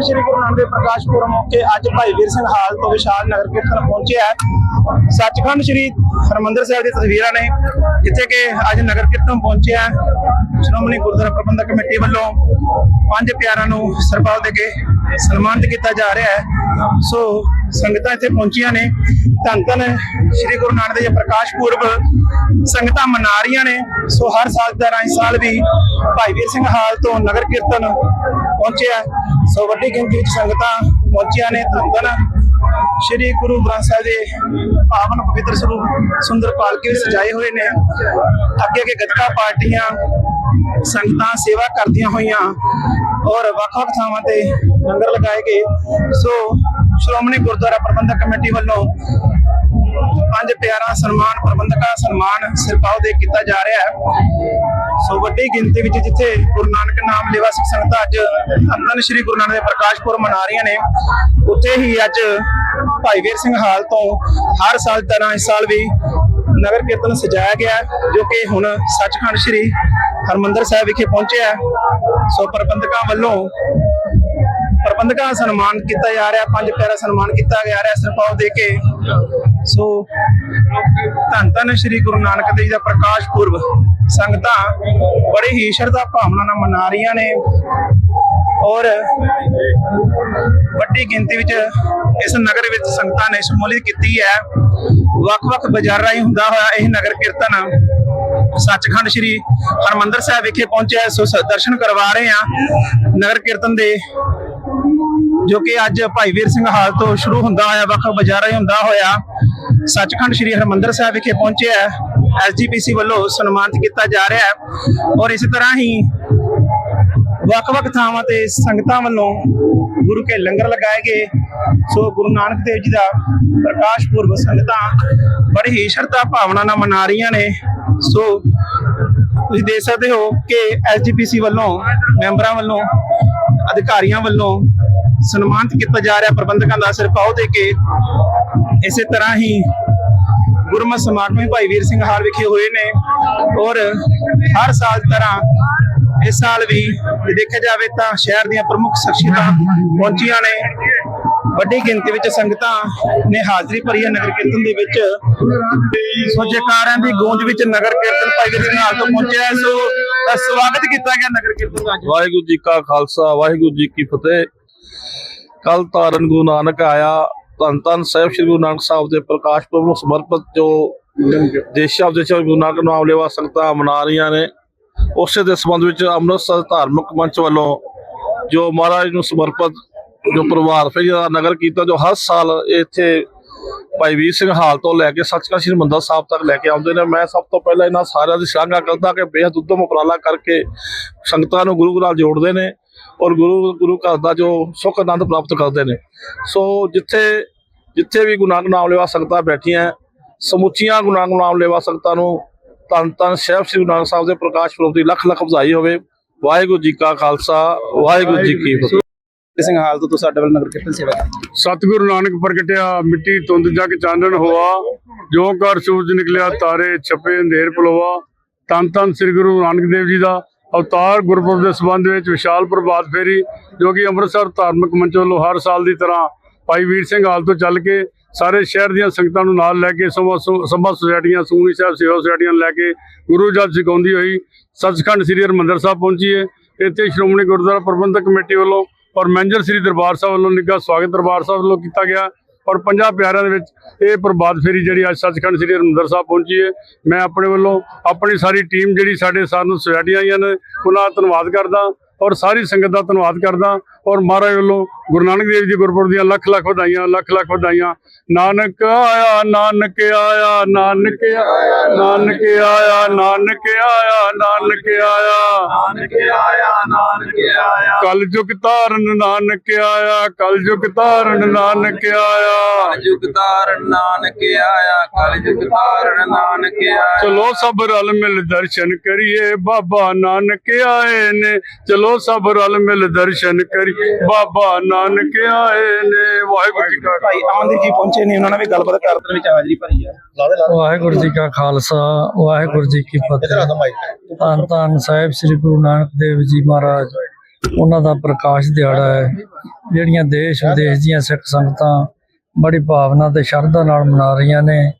ਧੰਨ ਸ਼੍ਰੀ ਗੁਰੂ ਨਾਨਕ ਦੇਵ ਪ੍ਰਕਾਸ਼ ਪੁਰਬ ਮੌਕੇ ਅੱਜ ਭਾਈ ਵੀਰ ਸਿੰਘ ਹਾਲ ਤੋਂ ਵਿਸ਼ਾਲ ਨਗਰ ਕੀਰਤਨ ਪਹੁੰਚਿਆ ਹੈ। ਸੱਚਖੰਡ ਸ਼੍ਰੀ ਹਰਮੰਦਰ ਸਾਹਿਬ ਦੀ ਤਸਵੀਰਾਂ ਨੇ, ਜਿੱਥੇ ਕਿ ਅੱਜ ਨਗਰ ਕੀਰਤਨ ਪਹੁੰਚਿਆ ਸ਼੍ਰੋਮਣੀ ਗੁਰਦੁਆਰਾ ਪ੍ਰਬੰਧਕ ਕਮੇਟੀ ਵੱਲੋਂ ਪੰਜ ਪਿਆਰਾਂ ਨੂੰ ਸਰਪਾਲ ਦੇ ਕੇ ਸਨਮਾਨਿਤ ਕੀਤਾ ਜਾ ਰਿਹਾ ਹੈ। ਸੋ ਸੰਗਤਾਂ ਇੱਥੇ ਪਹੁੰਚੀਆਂ ਨੇ। ਧੰਨ ਧੰਨ ਸ਼੍ਰੀ ਗੁਰੂ ਨਾਨਕ ਦੇਵ ਪ੍ਰਕਾਸ਼ ਪੁਰਬ ਸੰਗਤਾਂ ਮਨਾ ਰਹੀਆਂ ਨੇ। ਸੋ ਹਰ ਸਾਲ ਦਾ ਤਰ੍ਹਾਂ ਸਾਲ ਵੀ ਭਾਈ ਵੀਰ ਸਿੰਘ ਹਾਲ ਤੋਂ ਨਗਰ ਕੀਰਤਨ ਪਹੁੰਚਿਆ ਸੋ ਵੱਡੀ ਗਿਣਤੀ ਵਿੱਚ ਸੰਗਤਾਂ ਪਹੁੰਚੀਆਂ ਨੇ, ਧੰਨ ਸ਼੍ਰੀ ਗੁਰੂ ਗ੍ਰੰਥ ਸਾਹਿਬ ਦੇ ਪਾਵਨ ਪਵਿੱਤਰ ਸਰੂਪ ਸੁੰਦਰ ਪਾਲਕੀ ਸਜਾਏ ਹੋਏ ਨੇ। ਅੱਗੇ ਅੱਗੇ ਗੱਤਕਾ ਪਾਰਟੀਆਂ, ਸੰਗਤਾਂ ਸੇਵਾ ਕਰਦੀਆਂ ਹੋਈਆਂ ਔਰ ਵੱਖ-ਵੱਖ ਥਾਵਾਂ ਤੇ ਲੰਗਰ ਲਗਾਏ ਗਏ। ਸੋ ਸ਼੍ਰੋਮਣੀ ਗੁਰਦੁਆਰਾ ਪ੍ਰਬੰਧਕ ਕਮੇਟੀ ਵੱਲੋਂ ਪੰਜ ਪਿਆਰਾ ਸਨਮਾਨ, ਪ੍ਰਬੰਧਕਾਂ ਸਨਮਾਨ ਸਿਰਪਾਓ ਦੇ ਕੀਤਾ ਜਾ ਰਿਹਾ ਹੈ। ਸੋ ਵੱਡੀ ਗਿਣਤੀ ਵਿੱਚ ਜਿੱਥੇ ਗੁਰੂ ਨਾਨਕ ਨਾਮ ਲੇਵਾ ਸਿੱਖ ਸੰਗਤਾਂ ਅੱਜ ਅੰਦਨ ਸ੍ਰੀ ਗੁਰੂ ਨਾਨਕ ਦੇ ਪ੍ਰਕਾਸ਼ ਪੁਰਬ ਮਨਾ ਰਹੀਆਂ ਨੇ, ਉੱਥੇ ਹੀ ਅੱਜ ਭਾਈ ਵੀਰ ਸਿੰਘ ਹਾਲ ਤੋਂ ਹਰ ਸਾਲ ਤਰ੍ਹਾਂ ਇਸ ਸਾਲ ਵੀ ਨਗਰ ਕੀਰਤਨ ਸਜਾਇਆ ਗਿਆ, ਜੋ ਕਿ ਹੁਣ ਸੱਚਖੰਡ ਸ੍ਰੀ ਹਰਮੰਦਰ ਸਾਹਿਬ ਵਿਖੇ ਪਹੁੰਚਿਆ ਸੋ ਪ੍ਰਬੰਧਕਾਂ ਵੱਲੋਂ ਪ੍ਰਬੰਧਕਾਂ ਦਾ ਸਨਮਾਨ ਕੀਤਾ ਜਾ ਰਿਹਾ, ਪੰਜ ਪਿਆਰਾ ਸਨਮਾਨ ਕੀਤਾ ਜਾ ਰਿਹਾ ਸਰਪਾਉ ਦੇ ਕੇ। ਸੋ ਧੰਨ ਧੰਨ ਸ੍ਰੀ ਗੁਰੂ ਨਾਨਕ ਦੇਵ ਜੀ ਦਾ ਪ੍ਰਕਾਸ਼ ਪੁਰਬ। ਸੰਗਤਾਂ ਬੜੇ ਹੀ ਸ਼ਰਧਾ ਭਾਵਨਾ ਨਾਲ ਮਨਾ ਰਹੀਆਂ ਨੇ ਔਰ ਵੱਡੀ ਗਿਣਤੀ ਵਿੱਚ ਇਸ ਨਗਰ ਵਿੱਚ ਸੰਗਤਾਂ ਨੇ ਸ਼ਮੂਲੀਅਤ ਕੀਤੀ ਹੈ। ਵੱਖ-ਵੱਖ ਬਾਜ਼ਾਰਾਂ ਹੀ ਹੁੰਦਾ ਹੋਇਆ ਇਹ ਨਗਰ ਕੀਰਤਨ ਸੱਚਖੰਡ ਸ੍ਰੀ ਹਰਮੰਦਰ ਸਾਹਿਬ ਵਿਖੇ ਪਹੁੰਚਿਆ ਸੋ ਦਰਸ਼ਨ ਕਰਵਾ ਰਹੇ ਹਾਂ ਨਗਰ ਕੀਰਤਨ ਦੇ, ਜੋ ਕਿ ਅੱਜ ਭਾਈ ਵੀਰ ਸਿੰਘ ਹਾਲ ਤੋਂ ਸ਼ੁਰੂ ਹੁੰਦਾ ਹੋਇਆ ਵੱਖ ਬਾਜ਼ਾਰਾਂ ਹੀ ਹੁੰਦਾ ਹੋਇਆ ਸੱਚਖੰਡ ਸ੍ਰੀ ਹਰਮੰਦਰ ਸਾਹਿਬ ਵਿਖੇ ਪਹੁੰਚਿਆ ਐਸਜੀਪੀਸੀ ਵੱਲੋਂ ਸਨਮਾਨਿਤ ਕੀਤਾ ਜਾ ਰਿਹਾ ਹੈ। ਔਰ ਇਸੇ ਤਰ੍ਹਾਂ ਹੀ ਵੱਖ-ਵੱਖ ਥਾਵਾਂ ਤੇ ਸੰਗਤਾਂ ਵੱਲੋਂ ਗੁਰੂ ਕੇ ਲੰਗਰ ਲਗਾਏ ਗਏ। ਸੋ ਗੁਰੂ ਨਾਨਕ ਦੇਵ ਜੀ ਦਾ ਪ੍ਰਕਾਸ਼ ਪੁਰਬ ਸੰਗਤਾਂ ਬੜੀ ਹੀ ਸ਼ਰਧਾ ਭਾਵਨਾ ਨਾਲ ਮਨਾ ਰਹੀਆਂ ਨੇ। ਸੋ ਤੁਸੀਂ ਦੇਖ ਸਕਦੇ ਹੋ ਕਿ ਐਸਜੀਪੀਸੀ ਵੱਲੋਂ, ਮੈਂਬਰਾਂ ਵੱਲੋਂ, ਅਧਿਕਾਰੀਆਂ ਵੱਲੋਂ ਸਨਮਾਨਿਤ ਕੀਤਾ ਜਾ ਰਿਹਾ। ਪ੍ਰਬੰਧਕਾਂ ਦਾ ਸਿਰ ਸਿਰਪਾਓ ਦੇ ਕੇ ਇਸੇ ਤਰ੍ਹਾਂ ਹੀ ਗੁਰਮਤਿ ਸਮਾਗਮ ਭਾਈ ਵੀਰ ਸਿੰਘ ਹਾਲ ਵਿਖੇ ਹੋਏ ਨੇ ਔਰ ਹਰ ਸਾਲ ਤਰ੍ਹਾਂ ਇਸ ਸਾਲ ਵੀ ਦੇਖਿਆ ਜਾਵੇ ਤਾਂ ਸ਼ਹਿਰ ਦੀਆਂ ਪ੍ਰਮੁੱਖ ਸ਼ਖਸੀਅਤਾਂ ਪਹੁੰਚੀਆਂ ਨੇ। ਵੱਡੀ ਗਿਣਤੀ ਵਿੱਚ ਸੰਗਤਾਂ ਨੇ ਹਾਜ਼ਰੀ ਭਰੀ ਹੈ ਨਗਰ ਕੀਰਤਨ ਦੇ ਵਿੱਚ। ਸੋ ਜੈਕਾਰਿਆਂ ਦੀ ਗੂੰਜ ਵਿੱਚ ਨਗਰ ਕੀਰਤਨ ਭਾਈ ਵੀਰ ਸਿੰਘ ਹਾਲ ਤੋਂ ਪਹੁੰਚਿਆ ਸੋ ਅ, ਸਵਾਗਤ ਕੀਤਾ ਗਿਆ ਨਗਰ ਕੀਰਤਨ ਦਾ ਵਾਹਿਗੁਰੂ ਜੀ ਕਾ ਖਾਲਸਾ ਵਾਹਿਗੁਰੂ ਜੀ ਕੀ ਫਤਿਹ। ਕੱਲ ਤਾਰਨ ਗੁਰੂ ਨਾਨਕ ਆਇਆ। ਧੰਨ ਧੰਨ ਸਾਹਿਬ ਸ੍ਰੀ ਗੁਰੂ ਨਾਨਕ ਸਾਹਿਬ ਦੇ ਪ੍ਰਕਾਸ਼ ਪੁਰਬ ਨੂੰ ਸਮਰਪਿਤ ਜੋ ਦੇਸ਼ਾਂ ਵਿਦੇਸ਼ਾਂ ਗੁਰੂ ਨਾਨਕ ਨਾਮ ਲੈਵਾ ਸੰਗਤਾਂ ਮਨਾ ਰਹੀਆਂ ਨੇ, ਉਸੇ ਦੇ ਸੰਬੰਧ ਵਿੱਚ ਅੰਮ੍ਰਿਤਸਰ ਧਾਰਮਿਕ ਮੰਚ ਵੱਲੋਂ ਜੋ ਮਹਾਰਾਜ ਨੂੰ ਸਮਰਪਿਤ ਜੋ ਪ੍ਰਭਾਤ ਫੇਰੀ ਦਾ ਨਗਰ ਕੀਤਾ ਜੋ ਹਰ ਸਾਲ ਇੱਥੇ ਭਾਈ ਵੀਰ ਸਿੰਘ ਹਾਲ ਤੋਂ ਲੈ ਕੇ ਸੱਚਖੰਡ ਸ੍ਰੀ ਹਰਿਮੰਦਰ ਸਾਹਿਬ ਤੱਕ ਲੈ ਕੇ ਆਉਂਦੇ ਨੇ। ਮੈਂ ਸਭ ਤੋਂ ਪਹਿਲਾਂ ਇਹਨਾਂ ਸਾਰਿਆਂ ਦੀ ਸ਼ਲਾਘਾ ਕਰਦਾ ਕਿ ਬੇਹੱਦ ਉੱਦਮ ਉਪਰਾਲਾ ਕਰਕੇ ਸੰਗਤਾਂ ਨੂੰ ਗੁਰੂ ਨਾਲ ਜੋੜਦੇ ਨੇ। ਔਰ ਗੁਰੂ ਗੁਰੂ ਘਰ ਦਾ ਜੋ ਸੁੱਖ ਆਨੰਦ ਪ੍ਰਾਪਤ ਕਰਦੇ ਨੇ। ਸੋ ਜਿੱਥੇ ਜਿੱਥੇ ਵੀ ਗੁਰੂ ਨਾਨਕ ਨਾਮ ਲੈਵਾ ਸੰਗਤਾਂ ਬੈਠੀਆਂ ਸਮੁੱਚੀਆਂ ਗੁਰੂ ਨਾਨਕ ਨਾਮ ਲੈਵਾ ਸੰਗਤਾਂ ਨੂੰ ਧੰਨ ਧੰਨ ਸਾਹਿਬ ਸ੍ਰੀ ਗੁਰੂ ਨਾਨਕ ਸਾਹਿਬ ਦੇ ਪ੍ਰਕਾਸ਼ ਪੁਰਬ ਦੀ ਲੱਖ ਲੱਖ ਵਧਾਈ ਹੋਵੇ। ਵਾਹਿਗੁਰੂ ਜੀ ਕਾ ਖਾਲਸਾ ਵਾਹਿਗੁਰੂ ਜੀ ਕੀ ਫਤਿਹ। ਸਿੰਘ ਹਾਲ ਤੋਂ ਤੁਸੀਂ ਸਾਡੇ ਵੱਲ ਨਗਰ ਕੀਰਤਨ ਸੇਵਾ ਕੀਤੀ। ਸਤਿਗੁਰੂ ਨਾਨਕ ਪ੍ਰਗਟਿਆ ਮਿੱਟੀ ਤੁੰਦ ਜਗ ਚਾਨਣ ਹੋਆ ਜੋ ਕਰ ਸੂਰਜ ਨਿਕਲਿਆ ਤਾਰੇ ਛਪੇ ਅੰਧੇਰ ਪਲਵਾ ਤਨ ਤਨ ਸ੍ਰੀ ਗੁਰੂ ਨਾਨਕ ਦੇਵ ਜੀ ਦਾ ਅਵਤਾਰ ਗੁਰਪੁਰਬ ਦੇ ਸੰਬੰਧ ਵਿੱਚ ਵਿਸ਼ਾਲ ਪ੍ਰਭਾਤ ਫੇਰੀ, ਜੋ ਕਿ ਅੰਮ੍ਰਿਤਸਰ ਧਾਰਮਿਕ ਮੰਚ ਵੱਲੋਂ ਹਰ ਸਾਲ ਦੀ ਤਰ੍ਹਾਂ ਭਾਈ ਵੀਰ ਸਿੰਘ ਹਾਲ ਤੋਂ ਚੱਲ ਕੇ ਸਾਰੇ ਸ਼ਹਿਰ ਦੀਆਂ ਸੰਗਤਾਂ ਨੂੰ ਨਾਲ ਲੈ ਕੇ ਸਭਾ ਸਭਾ ਸੁਸਾਇਟੀਆਂ ਸੂਨੀ ਸਾਹਿਬ ਸੇਵਾ ਸੁਸਾਇਟੀਆਂ ਨੂੰ ਲੈ ਕੇ ਗੁਰੂ ਜਲ ਸਿਖਾਉਂਦੀ ਹੋਈ ਸੱਚਖੰਡ ਸ੍ਰੀ ਹਰਿਮੰਦਰ ਸਾਹਿਬ ਪਹੁੰਚੀ ਹੈ ਇੱਥੇ ਸ਼੍ਰੋਮਣੀ ਗੁਰਦੁਆਰਾ ਪ੍ਰਬੰਧਕ ਕਮੇਟੀ ਵੱਲੋਂ ਔਰ ਮੈਨੇਜਰ ਸ੍ਰੀ ਦਰਬਾਰ ਸਾਹਿਬ ਵੱਲੋਂ ਨਿੱਘਾ ਸਵਾਗਤ ਦਰਬਾਰ ਸਾਹਿਬ ਵੱਲੋਂ ਕੀਤਾ ਗਿਆ। ਔਰ ਪੰਜਾਂ ਪਿਆਰਿਆਂ ਦੇ ਵਿੱਚ ਇਹ ਪ੍ਰਭਾਤ ਫੇਰੀ ਜਿਹੜੀ ਅੱਜ ਸੱਚਖੰਡ ਸ੍ਰੀ ਹਰਿਮੰਦਰ ਸਾਹਿਬ ਪਹੁੰਚੀ ਹੈ। ਮੈਂ ਆਪਣੇ ਵੱਲੋਂ ਆਪਣੀ ਸਾਰੀ ਟੀਮ ਜਿਹੜੀ ਸਾਡੇ ਸਾਨੂੰ ਸੁਸਾਇਟੀਆਂ ਆਈਆਂ ਨੇ, ਉਹਨਾਂ ਦਾ ਧੰਨਵਾਦ ਕਰਦਾ ਔਰ ਸਾਰੀ ਸੰਗਤ ਦਾ ਧੰਨਵਾਦ ਕਰਦਾ। ਔਰ ਮਹਾਰਾਜ ਵੱਲੋਂ ਗੁਰੂ ਨਾਨਕ ਦੇਵ ਜੀ ਗੁਰਪੁਰਬ ਦੀਆਂ ਲੱਖ ਲੱਖ ਵਧਾਈਆਂ ਲੱਖ ਲੱਖ ਵਧਾਈਆਂ। ਨਾਨਕ ਆਇਆ ਨਾਨਕ ਆਇਆ ਨਾਨਕ ਆਇਆ ਨਾਨਕ ਆਇਆ ਨਾਨਕ ਆਇਆ ਨਾਨਕ ਆਇਆ। ਨਾਨਕ ਆਇਆ ਨਾਨਕ ਆਇਆ। ਕਲ ਯੁਗ ਧਾਰਨ ਨਾਨਕ ਆਇਆ ਕਲ ਯੁਗ ਧਾਰਨ ਨਾਨਕ ਆਇਆ। ਜੁਗ ਤਾਰਨ ਨਾਨਕ ਆਇਆ ਕਲ ਜੁਗ ਤਾਰਨ ਨਾਨਕ ਆਇਆ। ਚਲੋ ਸਭ ਰਲ ਮਿਲ ਦਰਸ਼ਨ ਕਰੀਏ ਬਾਬਾ ਨਾਨਕ ਆਏ ਨੇ। ਚਲੋ ਸਭ ਰਲ ਮਿਲ ਦਰਸ਼ਨ ਕਰੀ ਬਾਬਾ ਨਾਨਕ ਆਏ ਨੇ ਵਾਹਿਗੁਰੂ ਜੀ ਕਾ ਭਾਈ ਅਮਨਦੀਪ ਜੀ ਪਹੁੰਚੇ ਨੇ ਉਹਨਾਂ ਨਾਲ ਵੀ ਗੱਲਬਾਤ ਕਰਨ ਵਿੱਚ ਹਾਜ਼ਰੀ ਭਰੀ ਹੈ ਵਾਹਿਗੁਰੂ ਜੀ ਕਾ ਖਾਲਸਾ ਵਾਹਿਗੁਰੂ ਜੀ ਕੀ ਫਤਿਹ। ਧੰਨ ਧੰਨ ਸਾਹਿਬ ਸ੍ਰੀ ਗੁਰੂ ਨਾਨਕ ਦੇਵ ਜੀ ਮਹਾਰਾਜ। ਉਹਨਾਂ ਦਾ ਪ੍ਰਕਾਸ਼ ਦਿਹਾੜਾ ਹੈ। ਜਿਹੜੀਆਂ ਦੇਸ਼ ਵਿਦੇਸ਼ ਦੀਆਂ ਸਿੱਖ ਸੰਗਤਾਂ ਬੜੀ ਭਾਵਨਾ ਤੇ ਸ਼ਰਧਾ ਨਾਲ ਮਨਾ ਰਹੀਆਂ ਨੇ।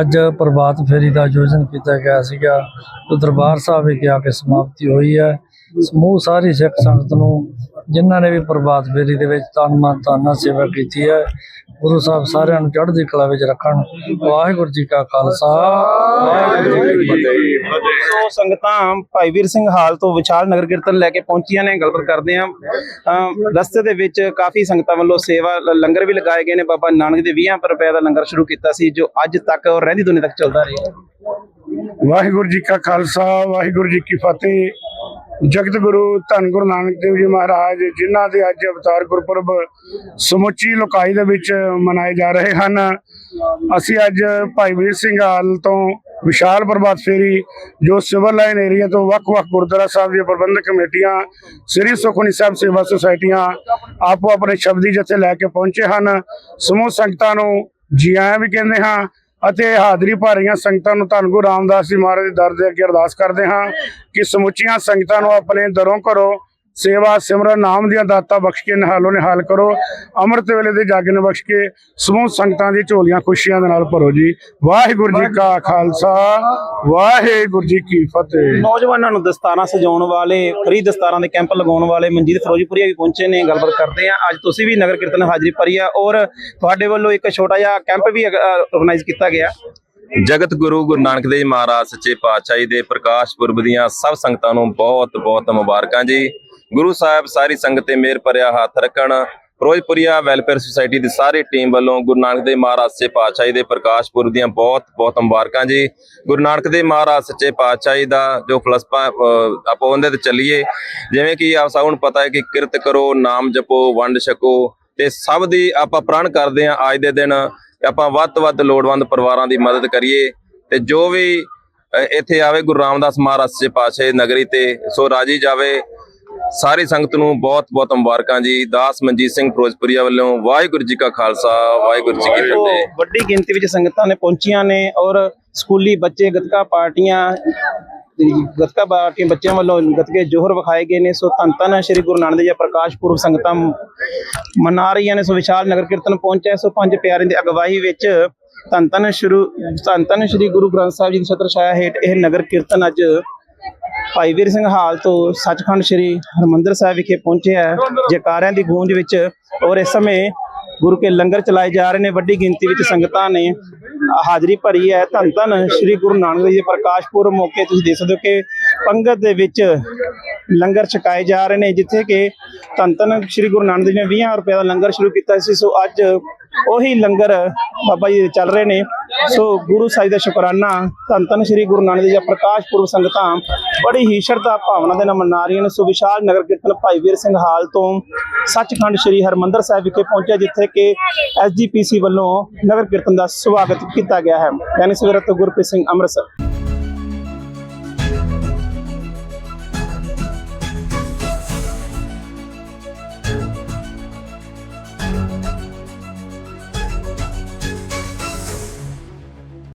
ਅੱਜ ਪ੍ਰਭਾਤ ਫੇਰੀ ਦਾ ਆਯੋਜਨ ਕੀਤਾ ਗਿਆ ਸੀਗਾ। ਤੇ ਦਰਬਾਰ ਸਾਹਿਬ ਵਿਖੇ ਆ ਕੇ ਸਮਾਪਤੀ ਹੋਈ ਹੈ। ਸਮੂਹ ਸਾਰੀ ਸਿੱਖ ਸੰਗਤ ਨੂੰ ਜਿਨ੍ਹਾਂ ਨੇ ਵੀ ਪ੍ਰਭਾਤ ਫੇਰੀ ਦੇ ਵਿੱਚ ਤਨ ਮਨ ਨਾਲ ਸੇਵਾ ਕੀਤੀ ਹੈ ਗੁਰੂ ਸਾਹਿਬ ਸਾਰਿਆਂ ਨੂੰ ਚੜ੍ਹਦੀ ਕਲਾ ਵਿੱਚ ਰੱਖਣ। ਵਾਹਿਗੁਰੂ ਜੀ ਕਾ ਖਾਲਸਾ। ਵਾਹਿਗੁਰੂ ਜੀ ਕੀ ਫਤਿਹ। ਸੋ ਸੰਗਤਾਂ ਭਾਈ ਵੀਰ ਸਿੰਘ ਹਾਲ ਤੋਂ ਵਿਸ਼ਾਲ ਨਗਰ ਕੀਰਤਨ ਲੈ ਕੇ ਪਹੁੰਚੀਆਂ ਨੇ ਗੱਲਬਾਤ ਕਰਦੇ ਆ ਰਸਤੇ ਦੇ ਵਿੱਚ ਕਾਫੀ ਸੰਗਤਾਂ ਵੱਲੋਂ ਸੇਵਾ ਲੰਗਰ ਵੀ ਲਗਾਏ ਗਏ ਨੇ ਬਾਬਾ ਨਾਨਕ ਦੇ 20 ਰੁਪਏ ਦਾ ਲੰਗਰ ਸ਼ੁਰੂ ਕੀਤਾ ਸੀ ਜੋ ਅੱਜ ਤੱਕ ਔਰ ਰਹਿੰਦੀ ਦੁਨੀਆ ਤੱਕ ਚੱਲਦਾ ਰਿਹਾ। ਵਾਹਿਗੁਰੂ ਜੀ ਕਾ ਖਾਲਸਾ ਵਾਹਿਗੁਰੂ ਜੀ ਕੀ ਫਤਿਹ। ਜਗਤ ਗੁਰੂ ਧੰਨ ਗੁਰੂ ਨਾਨਕ ਦੇਵ ਜੀ ਮਹਾਰਾਜ, ਜਿਨ੍ਹਾਂ ਦੇ ਅੱਜ ਅਵਤਾਰ ਗੁਰਪੁਰਬ ਸਮੁੱਚੀ ਲੋਕਾਈ ਦੇ ਵਿੱਚ ਮਨਾਏ ਜਾ ਰਹੇ ਹਨ। ਅਸੀਂ ਅੱਜ ਭਾਈ ਵੀਰ ਸਿੰਘ ਹਾਲ ਤੋਂ ਵਿਸ਼ਾਲ ਪ੍ਰਭਾਤ ਫੇਰੀ, ਜੋ ਸਿਵਲ ਲਾਈਨ ਏਰੀਆ ਤੋਂ ਵੱਖ-ਵੱਖ ਗੁਰਦੁਆਰਾ ਸਾਹਿਬ ਦੀਆਂ ਪ੍ਰਬੰਧਕ ਕਮੇਟੀਆਂ, ਸ੍ਰੀ ਸੁਖਮਨੀ ਸਾਹਿਬ ਸੇਵਾ ਸੁਸਾਇਟੀਆਂ ਆਪੋ ਆਪਣੇ ਸ਼ਬਦੀ ਜਥੇ ਲੈ ਕੇ ਪਹੁੰਚੇ ਹਨ। ਸਮੂਹ ਸੰਗਤਾਂ ਨੂੰ ਜੀ ਆਇਆਂ ਵੀ ਕਹਿੰਦੇ ਹਾਂ ਅਤੇ ਹਾਜ਼ਰੀ ਭਰ ਰਹੀਆਂ ਸੰਗਤਾਂ ਨੂੰ ਧੰਨ ਗੁਰੂ ਰਾਮਦਾਸ ਜੀ ਮਹਾਰਾਜ ਦੇ ਦਰ ਦੇ ਅੱਗੇ ਅਰਦਾਸ ਕਰਦੇ ਹਾਂ ਕਿ ਸਮੁੱਚੀਆਂ ਸੰਗਤਾਂ ਨੂੰ ਆਪਣੇ ਦਰੋਂ ਘਰੋਂ ਸੇਵਾ ਸਿਮਰਨ ਨਾਮ ਦੀਆਂ ਦਾਤਾਂ ਬਖਸ਼ ਕੇ ਨਿਹਾਲੋ ਨਿਹਾਲ ਕਰੋ। ਅੰਮ੍ਰਿਤ ਵੇਲੇ ਦੇ ਜਾਗਣ ਬਖਸ਼ ਕੇ ਸਮੂਹ ਸੰਗਤਾਂ ਦੀ ਝੋਲੀਆਂ ਖੁਸ਼ੀਆਂ ਦੇ ਨਾਲ ਭਰੋ ਜੀ। ਵਾਹਿਗੁਰੂ ਜੀ ਕਾ ਖਾਲਸਾ ਵਾਹਿਗੁਰੂ ਜੀ ਕੀ ਫਤਿਹ। ਨੌਜਵਾਨਾਂ ਨੂੰ ਦਸਤਾਰਾਂ ਸਜਾਉਣ ਵਾਲੇ ਫਰੀ ਦਸਤਾਰਾਂ ਦੇ ਕੈਂਪ ਲਗਾਉਣ ਵਾਲੇ ਮਨਜੀਤ ਫਿਰੋਜ਼ਪੁਰੀਆ ਵੀ ਪਹੁੰਚੇ ਨੇ ਗੱਲਬਾਤ ਕਰਦੇ ਆ ਅੱਜ ਤੁਸੀਂ ਵੀ ਨਗਰ ਕੀਰਤਨ ਹਾਜ਼ਰੀ ਭਰੀ ਆ ਔਰ ਤੁਹਾਡੇ ਵੱਲੋਂ ਇੱਕ ਛੋਟਾ ਜਿਹਾ ਕੈਂਪ ਵੀ ਆਰਗੇਨਾਈਜ਼ ਕੀਤਾ ਗਿਆ। ਜਗਤ ਗੁਰੂ ਗੁਰੂ ਨਾਨਕ ਦੇਵ ਮਹਾਰਾਜ ਸੱਚੇ ਪਾਤਸ਼ਾਹ ਜੀ ਦੇ ਪ੍ਰਕਾਸ਼ ਪੁਰਬ ਦੀਆਂ ਸਭ ਸੰਗਤਾਂ ਨੂੰ ਬਹੁਤ ਬਹੁਤ ਮੁਬਾਰਕਾਂ ਜੀ। ਗੁਰੂ ਸਾਹਿਬ ਸਾਰੀ ਸੰਗਤ ਤੇ ਮਿਹਰ ਭਰਿਆ ਹੱਥ ਰੱਖਣ। ਫਿਰੋਜ਼ਪੁਰੀਆ ਵੈਲਫੇਅਰ ਸੁਸਾਇਟੀ ਦੀ ਸਾਰੀ ਟੀਮ ਵੱਲੋਂ ਗੁਰੂ ਨਾਨਕ ਦੇਵ ਮਹਾਰਾਜ ਸੱਚੇ ਪਾਤਸ਼ਾਹ ਦੇ ਪ੍ਰਕਾਸ਼ ਪੁਰਬ ਦੀਆਂ ਬਹੁਤ ਬਹੁਤ ਮੁਬਾਰਕਾਂ ਜੀ। ਗੁਰੂ ਨਾਨਕ ਦੇਵ ਮਹਾਰਾਜ ਸੱਚੇ ਪਾਤਸ਼ਾਹ ਦਾ ਜੋ ਫਲਸਫਾ ਆਪਾਂ ਉਹਦੇ ਤੇ ਚੱਲੀਏ। ਜਿਵੇਂ ਕਿ ਆਪ ਸਭ ਨੂੰ ਪਤਾ ਹੈ ਕਿ ਕਿਰਤ ਕਰੋ, ਨਾਮ ਜਪੋ, ਵੰਡ ਛਕੋ। ਤੇ ਸਭ ਦੀ ਆਪਾਂ ਪ੍ਰਣ ਕਰਦੇ ਹਾਂ ਅੱਜ ਦੇ ਦਿਨ। ਆਪਾਂ ਵੱਧ ਤੋਂ ਵੱਧ ਲੋੜਵੰਦ ਪਰਿਵਾਰਾਂ ਦੀ ਮਦਦ ਕਰੀਏ। ਤੇ ਜੋ ਵੀ ਇੱਥੇ ਆਵੇ ਗੁਰੂ ਰਾਮਦਾਸ ਮਹਾਰਾਜ ਸੱਚੇ ਪਾਤਸ਼ਾਹ ਨਗਰੀ ਤੇ, ਸੋ ਰਾਜੀ ਜਾਵੇ। ਸਾਰੀ ਸੰਗਤ ਨੂੰ ਬਹੁਤ ਬਹੁਤ ਮੁਬਾਰਕਾਂ ਜੀ। ਦਾਸ ਮਨਜੀਤ ਸਿੰਘ ਫਿਰੋਜ਼ਪੁਰੀਆ ਵੱਲੋਂ ਵਾਹਿਗੁਰੂ ਜੀ ਕਾ ਖਾਲਸਾ ਵਾਹਿਗੁਰੂ ਜੀ ਕੀ ਫਤਿਹ। ਵੱਡੀ ਗਿਣਤੀ ਵਿੱਚ ਸੰਗਤਾਂ ਨੇ ਪਹੁੰਚੀਆਂ ਨੇ ਔਰ ਸਕੂਲੀ ਬੱਚੇ ਗੱਤਕਾ ਪਾਰਟੀਆਂ ਗੱਤਕਾ ਪਾਰਟੀਆਂ ਬੱਚਿਆਂ ਵੱਲੋਂ ਗੱਤਕੇ ਜੋਹਰ ਵਿਖਾਏ ਗਏ ਨੇ। ਸੋ ਧੰਨ ਧੰਨ ਸ੍ਰੀ ਗੁਰੂ ਨਾਨਕ ਦੇਵ ਜੀ ਪ੍ਰਕਾਸ਼ ਪੁਰਬ ਸੰਗਤਾਂ ਮਨਾ ਰਹੀਆਂ ਨੇ। ਸੋ ਵਿਸ਼ਾਲ ਨਗਰ ਕੀਰਤਨ ਪਹੁੰਚਿਆ ਸੋ ਪੰਜ ਪਿਆਰਿਆਂ ਦੀ ਅਗਵਾਈ ਵਿੱਚ ਧੰਨ ਧੰਨ ਸ਼ੁਰੂ ਧੰਨ ਧੰਨ ਸ੍ਰੀ ਗੁਰੂ ਗ੍ਰੰਥ ਸਾਹਿਬ ਜੀ ਦੀ ਛਤਰ ਛਾਇਆ ਹੇਠ ਇਹ ਨਗਰ ਕੀਰਤਨ ਅੱਜ ਭਾਈ ਵੀਰ ਸਿੰਘ ਹਾਲ ਤੋਂ ਸੱਚਖੰਡ ਸ੍ਰੀ ਹਰਮੰਦਰ ਸਾਹਿਬ ਵਿਖੇ ਪਹੁੰਚਿਆ ਹੈ ਜੈਕਾਰਿਆਂ ਦੀ ਗੂੰਜ ਵਿੱਚ ਔਰ ਇਸ ਸਮੇਂ ਗੁਰੂ ਕੇ ਲੰਗਰ ਚਲਾਏ ਜਾ ਰਹੇ ਨੇ। ਵੱਡੀ ਗਿਣਤੀ ਵਿੱਚ ਸੰਗਤਾਂ ਨੇ ਹਾਜ਼ਰੀ ਭਰੀ ਹੈ। ਧੰਨ ਧੰਨ ਸ੍ਰੀ ਗੁਰੂ ਨਾਨਕ ਦੇਵ ਜੀ ਦੇ ਪ੍ਰਕਾਸ਼ ਪੁਰਬ ਮੌਕੇ ਤੁਸੀਂ ਦੇਖ ਸਕਦੇ ਹੋ ਕਿ ਪੰਗਤ ਦੇ ਵਿੱਚ ਲੰਗਰ ਛਕਾਏ ਜਾ ਰਹੇ ਨੇ, ਜਿੱਥੇ ਕਿ ਧੰਨ ਧੰਨ ਸ੍ਰੀ ਗੁਰੂ ਨਾਨਕ ਦੇਵ ਜੀ ਨੇ 20 ਰੁਪਏ ਦਾ ਲੰਗਰ ਸ਼ੁਰੂ ਕੀਤਾ ਸੀ। ਸੋ ਅੱਜ ਉਹੀ ਲੰਗਰ ਬਾਬਾ ਜੀ ਦੇ ਚੱਲ ਰਹੇ ਨੇ। ਸੋ ਗੁਰੂ ਸਾਹਿਬ ਦਾ ਸ਼ੁਕਰਾਨਾ, ਧੰਨ ਧੰਨ ਸ੍ਰੀ ਗੁਰੂ ਨਾਨਕ ਦੇਵ ਜੀ ਪ੍ਰਕਾਸ਼ ਪੁਰਬ ਸੰਗਤਾਂ, ਬੜੀ ਹੀ ਸ਼ਰਧਾ ਭਾਵਨਾ ਦੇ ਨਾਲ ਮਨਾ ਰਹੀਆਂ ਨੇ ਸੋ ਵਿਸ਼ਾਲ ਨਗਰ ਕੀਰਤਨ ਭਾਈ ਵੀਰ ਸਿੰਘ ਹਾਲ ਤੋਂ ਸੱਚਖੰਡ ਸ੍ਰੀ ਹਰਮੰਦਰ ਸਾਹਿਬ ਵਿਖੇ ਪਹੁੰਚਿਆ, ਜਿੱਥੇ ਕਿ ਐਸਜੀਪੀਸੀ ਵੱਲੋਂ ਨਗਰ ਕੀਰਤਨ ਦਾ ਸਵਾਗਤ ਕੀਤਾ ਗਿਆ ਹੈ। ਯਾਨੀ ਸਵੇਰਾ ਤੋਂ ਗੁਰਪ੍ਰੀਤ ਸਿੰਘ ਅੰਮ੍ਰਿਤਸਰ।